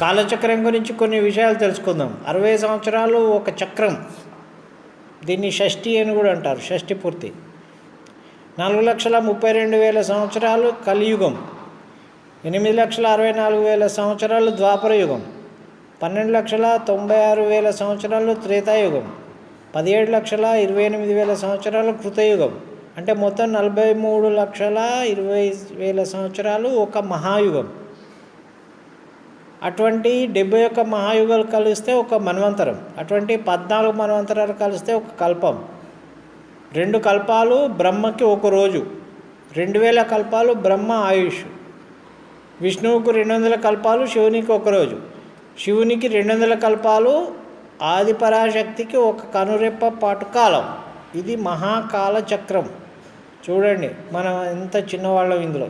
కాలచక్రం గురించి కొన్ని విషయాలు తెలుసుకుందాం. అరవై సంవత్సరాలు ఒక చక్రం. దీన్ని షష్ఠి అని కూడా అంటారు షష్ఠి పూర్తి. నాలుగు లక్షల ముప్పై రెండు వేల సంవత్సరాలు కలియుగం. ఎనిమిది లక్షల అరవై నాలుగు వేల సంవత్సరాలు ద్వాపర యుగం. పన్నెండు లక్షల తొంభై ఆరు వేల సంవత్సరాలు త్రేతాయుగం. పదిహేడు లక్షల ఇరవై ఎనిమిది వేల సంవత్సరాలు కృతయుగం. అంటే మొత్తం నలభై మూడు లక్షల ఇరవై వేల సంవత్సరాలు ఒక మహాయుగం. అటువంటి డెబ్బై ఒక్క మహాయుగాలు కలిస్తే ఒక మన్వంతరం అటువంటి పద్నాలుగు మన్వంతరాలు కలిస్తే ఒక కల్పం. రెండు కల్పాలు బ్రహ్మకి ఒక రోజు రెండు వేల కల్పాలు బ్రహ్మ ఆయుష్. విష్ణువుకు రెండు వందల కల్పాలు శివునికి ఒక రోజు. శివునికి రెండు వందల కల్పాలు ఆదిపరాశక్తికి ఒక కనురెప్ప పాటు కాలం. ఇది మహాకాల చక్రం. చూడండి మనం ఎంత చిన్నవాళ్ళం ఇందులో.